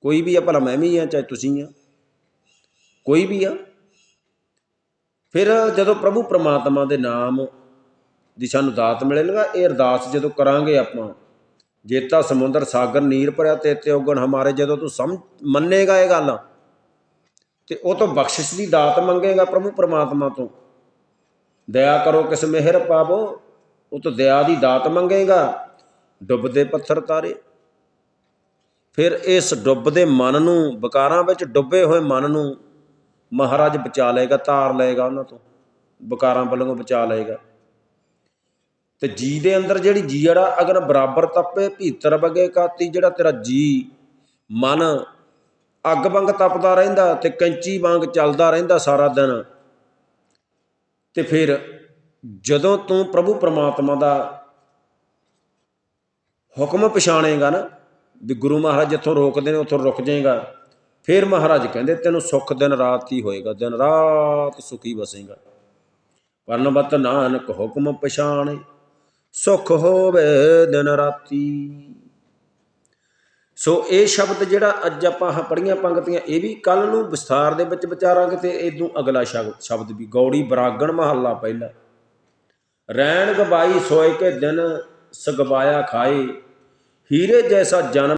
ਕੋਈ ਵੀ ਆ, ਭਲਾ ਮੈਂ ਵੀ ਆ, ਚਾਹੇ ਤੁਸੀਂ ਆ। ਕੋਈ ਵੀ ਆ। ਫਿਰ ਜਦੋਂ ਪ੍ਰਭੂ ਪ੍ਰਮਾਤਮਾ ਦੇ ਨਾਮ ਦੀ ਸਾਨੂੰ ਦਾਤ ਮਿਲੇਗਾ ਇਹ ਅਰਦਾਸ ਜਦੋਂ ਕਰਾਂਗੇ ਆਪਾਂ ਜੇਤਾ ਸਮੁੰਦਰ, ਸਾਗਰ, ਨੀਰ ਭਰਿਆ ਤੇ ਤੇ ਉਗਣ ਹਮਾਰੇ, ਜਦੋਂ ਤੂੰ ਸਮਝ, ਮੰਨੇਗਾ ਇਹ ਗੱਲ, ਤੇ ਉਹ ਤੋਂ ਬਖਸ਼ਿਸ਼ ਦੀ ਦਾਤ ਮੰਗੇਗਾ ਪ੍ਰਭੂ ਪਰਮਾਤਮਾ ਤੋਂ। ਦਇਆ ਕਰੋ ਕਿਸ ਮਿਹਰ ਪਾਵੋ, ਉਹ ਤੋਂ ਦਇਆ ਦੀ ਦਾਤ ਮੰਗੇਗਾ। ਡੁੱਬਦੇ ਪੱਥਰ ਤਾਰੇ। ਫਿਰ ਇਸ ਡੁੱਬਦੇ ਮਨ ਨੂੰ, ਵਿਕਾਰਾਂ ਵਿੱਚ ਡੁੱਬੇ ਹੋਏ ਮਨ ਨੂੰ ਮਹਾਰਾਜ ਬਚਾ ਲਏਗਾ, ਤਾਰ ਲਏਗਾ ਉਹਨਾਂ ਤੋਂ। ਵਿਕਾਰਾਂ ਵੱਲੋਂ ਬਚਾ ਲਏਗਾ। ਤੇ ਜੀ ਦੇ ਅੰਦਰ ਜਿਹੜੀ ਜੀੜਾ ਅਗਰ ਬਰਾਬਰ ਤਪੇ, ਭੀਤਰ ਵਗੇ ਕਾਤੀ, ਜਿਹੜਾ ਤੇਰਾ ਜੀ, ਮਨ ਅੱਗ ਵਾਂਗ ਤਪਦਾ ਰਹਿੰਦਾ ਤੇ ਕੈਂਚੀ ਵਾਂਗ ਚੱਲਦਾ ਰਹਿੰਦਾ ਸਾਰਾ ਦਿਨ, ਤੇ ਫਿਰ ਜਦੋਂ ਤੂੰ ਪ੍ਰਭੂ ਪਰਮਾਤਮਾ ਦਾ ਹੁਕਮ ਪਛਾਣੇਗਾ ਨਾ, ਵੀ ਗੁਰੂ ਮਹਾਰਾਜ ਜਿੱਥੋਂ ਰੋਕਦੇ ਨੇ, ਉੱਥੋਂ ਰੁਕ ਜਾਏਗਾ, ਫਿਰ ਮਹਾਰਾਜ ਕਹਿੰਦੇ, ਤੈਨੂੰ ਸੁੱਖ ਦਿਨ ਰਾਤ ਹੀ ਹੋਏਗਾ, ਦਿਨ ਰਾਤ ਸੁਖੀ ਵਸੇਗਾ। ਪਰਨਬਤ ਨਾਨਕ ਹੁਕਮ ਪਛਾਣੇ। ਸੁਖ ਹੋਵੇ ਦਿਨ ਰਾਤੀ। ਸੋ ਇਹ ਸ਼ਬਦ ਜਿਹੜਾ ਅੱਜ ਆਪਾਂ ਆਹ ਪੜੀਆਂ ਪੰਕਤੀਆਂ ਇਹ ਵੀ ਕੱਲ ਨੂੰ ਵਿਸਥਾਰ ਦੇ ਵਿੱਚ ਵਿਚਾਰਾਂਗੇ ਤੇ ਇਦੋਂ ਅਗਲਾ ਸ਼ਬਦ ਸ਼ਬਦ ਵੀ ਗੌੜੀ ਬਰਾਗਣ ਮਹੱਲਾ ਪਹਿਲਾ। ਰੈਣ ਗਵਾਈ ਸੋਏ ਕੇ ਦਿਨ ਸਗਵਾਇਆ ਖਾਏ, ਹੀਰੇ ਜੈਸਾ ਜਨਮ